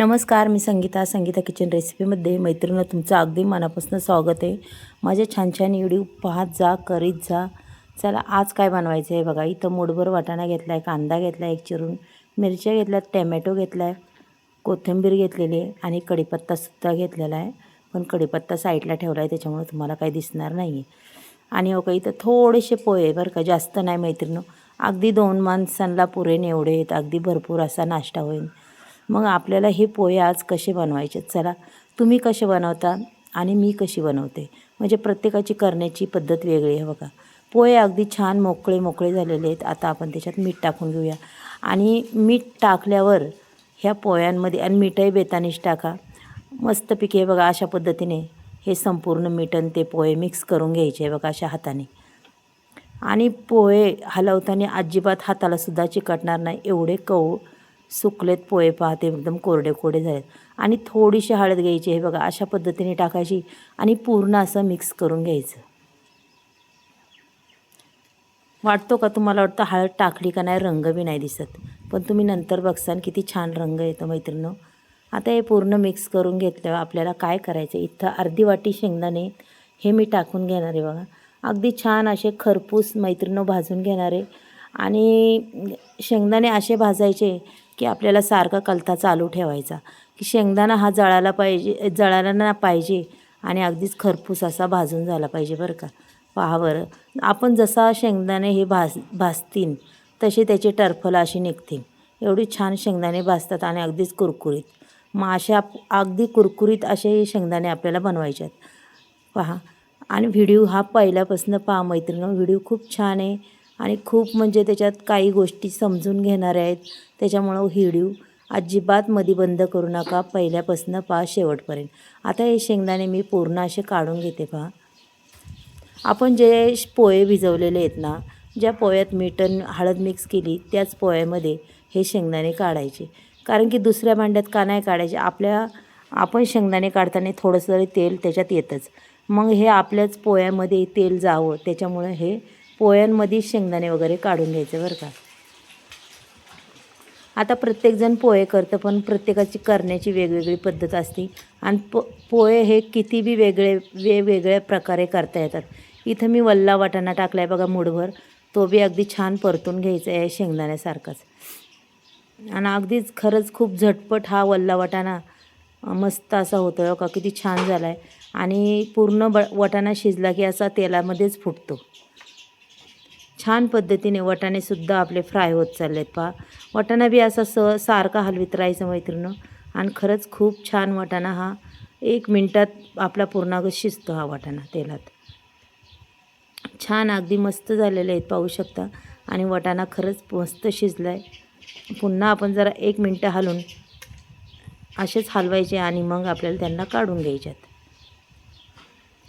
नमस्कार मी संगीता संगीता किचन रेसिपीमध्ये मैत्रिणी तुमचं अगदी मनापासून स्वागत आहे. माझे छान छान व्हिडिओ पाहत जा करीत जा. चला आज काय बनवायचं आहे बघा. इथं मोडभर वाटाणा घेतला आहे कांदा घेतला आहे एक चिरून मिरच्या घेतल्या टॅमॅटो घेतला आहे कोथिंबीर घेतलेली आहे आणि कढीपत्तासुद्धा घेतलेला आहे. पण कढीपत्ता साईडला ठेवला आहे त्याच्यामुळे तुम्हाला काही दिसणार नाही आहे आणि हो का इथं थोडेसे पोहे बरं का. जास्त नाही मैत्रिणी अगदी दोन माणसांना पुरेन एवढे आहेत. अगदी भरपूर असा नाश्ता होईल. मग आपल्याला हे पोहे आज कसे बनवायचे? चला तुम्ही कसे बनवता आणि मी कशी बनवते? म्हणजे प्रत्येकाची करण्याची पद्धत वेगळी आहे बघा. पोहे अगदी छान मोकळे मोकळे झालेले आहेत. आता आपण त्याच्यात मीठ टाकून घेऊया. आणि मीठ टाकल्यावर ह्या पोह्यांमध्ये आणि मीठही बेतानीच टाका. मस्त हे बघा अशा पद्धतीने हे संपूर्ण मीठ आणि ते पोहे मिक्स करून घ्यायचे बघा अशा हाताने. आणि पोहे हलवताना अजिबात हातालासुद्धा चिकटणार नाही. एवढे कऊ सुकलेत पोहे पाहते एकदम कोरडे कोरडे झालेत. आणि थोडीशी हळद घ्यायची हे बघा अशा पद्धतीने टाकायची आणि पूर्ण असं मिक्स करून घ्यायचं. वाटतो का तुम्हाला वाटतं हळद टाकली का नाही रंग बी नाही दिसत. पण तुम्ही नंतर बघसान किती छान रंग येतो मैत्रिणं आता हे पूर्ण मिक्स करून घेतल्यावर आपल्याला काय करायचं? इथं अर्धी वाटी शेंगदाणे हे मी टाकून घेणार आहे बघा. अगदी छान असे खरपूस मैत्रिणं भाजून घेणार आहे. आणि शेंगदाणे असे भाजायचे की आपल्याला सारखा कलता चालू ठेवायचा की शेंगदाणा हा जळाला पाहिजे जळाला ना पाहिजे आणि अगदीच खरपूस असा भाजून झाला पाहिजे बरं का. पहा बरं आपण जसा शेंगदाणे हे भाज भाजतील तसे त्याचे टरफलं अशी निघतील. एवढी छान शेंगदाणे भाजतात आणि अगदीच कुरकुरीत. मग अशा अगदी कुरकुरीत असे शेंगदाणे आपल्याला बनवायचे आहेत पहा आणि व्हिडिओ हा पहिल्यापासून पहा मैत्रिणी व्हिडिओ खूप छान आहे. आणि खूप म्हणजे त्याच्यात काही गोष्टी समजून घेणाऱ्या आहेत. त्याच्यामुळं हिडीव अजिबात मध्ये बंद करू नका. पहिल्यापासून पहा शेवटपर्यंत. आता हे शेंगदाणे मी पूर्ण असे काढून घेते पहा. आपण जे पोहे भिजवलेले आहेत ना ज्या पोह्यात मीठ हळद मिक्स केली त्याच पोह्यामध्ये हे शेंगदाणे काढायचे. कारण की दुसऱ्या भांड्यात का नाही काढायचे? आपल्या आपण शेंगदाणे काढताना थोडंसं तरी तेल त्याच्यात येतंच. मग हे आपल्याच पोह्यामध्ये तेल जावं. त्याच्यामुळे हे पोळ्यांमध्ये शेंगदाणे वगैरे काढून घ्यायचं बरं का. आता प्रत्येकजण पोहे करतं पण प्रत्येकाची करण्याची वेगवेगळी पद्धत असते. आणि पो पोहे हे किती बी वेगळे वेगवेगळ्या प्रकारे करता येतात. इथं मी वल्ला वाटाणा टाकला आहे बघा मुठभर. तो बी अगदी छान परतून घ्यायचा आहे शेंगदाण्यासारखाच. आणि अगदीच खरंच खूप झटपट हा वल्ला वाटाणा मस्त असा होतो आहे हो का किती छान झाला आहे आणि पूर्ण ब वाटाणा शिजला की असा तेलामध्येच फुटतो. छान पद्धतीने वाटाणेसुद्धा आपले फ्राय होत चालले आहेत पहा. वाटाणा बी असा स सारखा हलवीत राहायचं मैत्रिणं आणि खरंच खूप छान वाटाणा हा. एक मिनटात आपला पूर्ण शिजतो हा वाटाणा तेलात. छान अगदी मस्त झालेले आहेत पाहू शकता. आणि वाटाणा खरंच मस्त शिजला आहे पुन्हा आपण जरा एक मिनटं हलून असेच हलवायचे आणि मग आपल्याला त्यांना काढून घ्यायच्यात.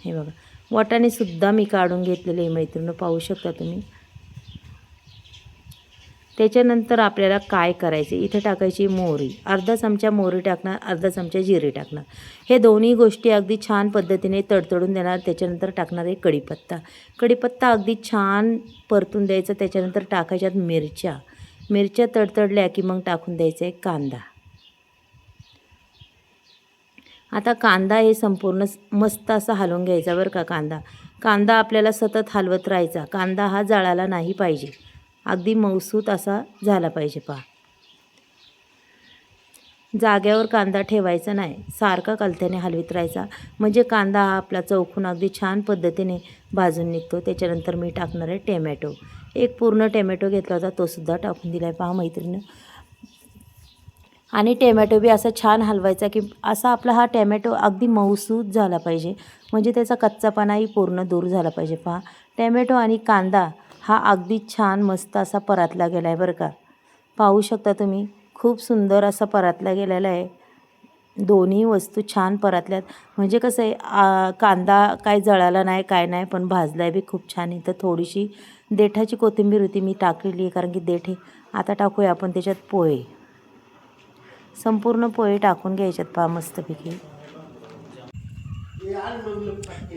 हे बघा. वाटाणेसुद्धा मी काढून घेतलेले आहे मैत्रिणी पाहू शकता तुम्ही. त्याच्यानंतर आपल्याला काय करायचे? इथे टाकायची मोहरी. अर्धा चमचा मोहरी टाकणार अर्धा चमचा जिरे टाकणार. हे दोन्ही गोष्टी अगदी छान पद्धतीने तडतडून देणार त्याच्यानंतर टाकणार आहे कढीपत्ता. कढीपत्ता अगदी छान परतून द्यायचा त्याच्यानंतर टाकायच्यात मिरच्या. मिरच्या तडतडल्या की मग टाकून द्यायचं आहे कांदा. आता कांदा हे संपूर्ण मस्त असा हलवून घ्यायचा बरं का कांदा. कांदा आपल्याला सतत हलवत राहायचा. कांदा हा जाळाला नाही पाहिजे. अगदी मौसूत असा झाला पाहिजे पहा. जाग्यावर कांदा ठेवायचा नाही सारखा कलत्याने हलवीत राहायचा. म्हणजे कांदा हा आपला चौकून अगदी छान पद्धतीने भाजून निघतो. त्याच्यानंतर मी टाकणार आहे टॅमॅटो. एक पूर्ण टॅमॅटो घेतला होता तोसुद्धा टाकून दिला आहे पहा मैत्रिणीनं आणि टॅमॅटो बी असा छान हलवायचा की असा आपला हा टॅमॅटो अगदी मऊसूत झाला पाहिजे. म्हणजे त्याचा कच्चापणाही पूर्ण दूर झाला पाहिजे. पहा. टॅमॅटो आणि कांदा हा अगदी छान मस्त असा परातला गेला आहे बरं का. पाहू शकता तुम्ही खूप सुंदर असा परातला गेलेला आहे. दोन्ही वस्तू छान परातल्यात. म्हणजे कसं आहे कांदा काय जळाला नाही काय नाही पण भाजला बी खूप छान. इथं थोडीशी देठाची कोथिंबीर होती मी टाकलेली आहे कारण की देठ हे आता टाकूया आपण त्याच्यात पोहे. संपूर्ण पोहे टाकून घ्यायच्यात पहा मस्तपैकी.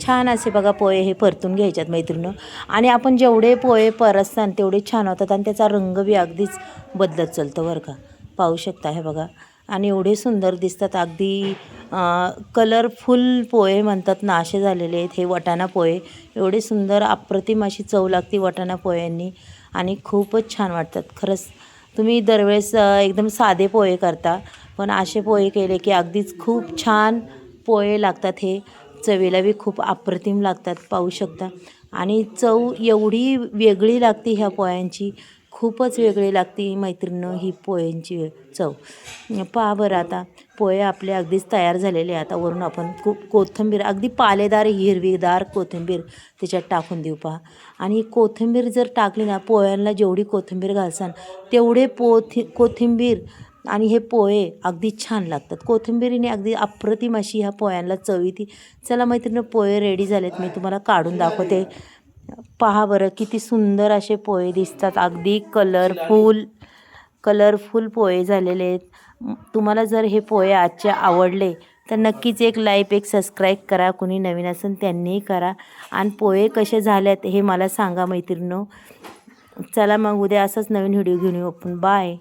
छान असे बघा पोहे हे परतून घ्यायच्यात मैत्रिणी आणि आपण जेवढे पोहे परसतान तेवढे छान होतात आणि त्याचा रंग बी अगदीच बदलत चालतो बरं का. पाहू शकता हे बघा. आणि एवढे सुंदर दिसतात. अगदी कलरफुल पोहे म्हणतात ना असे झालेले आहेत हे वटाणा पोहे. एवढे सुंदर अप्रतिम अशी चव लागते वटाणा पोह्यांनी. आणि खूपच छान वाटतात. खरंच तुम्ही दरवेळेस एकदम साधे पोहे करता. पण असे पोहे केले की अगदीच खूप छान पोहे लागतात हे. चवीला बी खूप अप्रतिम लागतात पाहू शकता. आणि चव एवढी वेगळी लागते ह्या पोह्यांची खूपच वेगळी लागते मैत्रिणं ही पोह्यांची चव. पहा बरं आता पोहे आपले अगदीच तयार झालेले आहे आता वरून आपण को कोथिंबीर अगदी पालेदार हिरवीदार कोथिंबीर त्याच्यात टाकून देऊ पहा. आणि कोथिंबीर जर टाकली ना पोह्यांना जेवढी कोथिंबीर घालसान तेवढे पोथि कोथिंबीर आणि हे पोहे अगदी छान लागतात. कोथिंबीरीने अगदी अप्रतिम अशी ह्या पोह्यांना चव येते चला मैत्रिणी पोहे रेडी झालेत. मी तुम्हाला काढून दाखवते. पहा बरं किती सुंदर असे पोहे दिसतात. अगदी कलरफुल कलरफुल पोहे झालेले आहेत. तुम्हाला जर हे पोहे आजचे आवडले तर नक्कीच एक लाईक एक सबस्क्राईब करा. कुणी नवीन असेल त्यांनीही करा. आणि पोहे कसे झालेत हे मला सांगा मैत्रिणीनो. चला मग उद्या असंच नवीन व्हिडिओ घेऊन येऊ आपण. बाय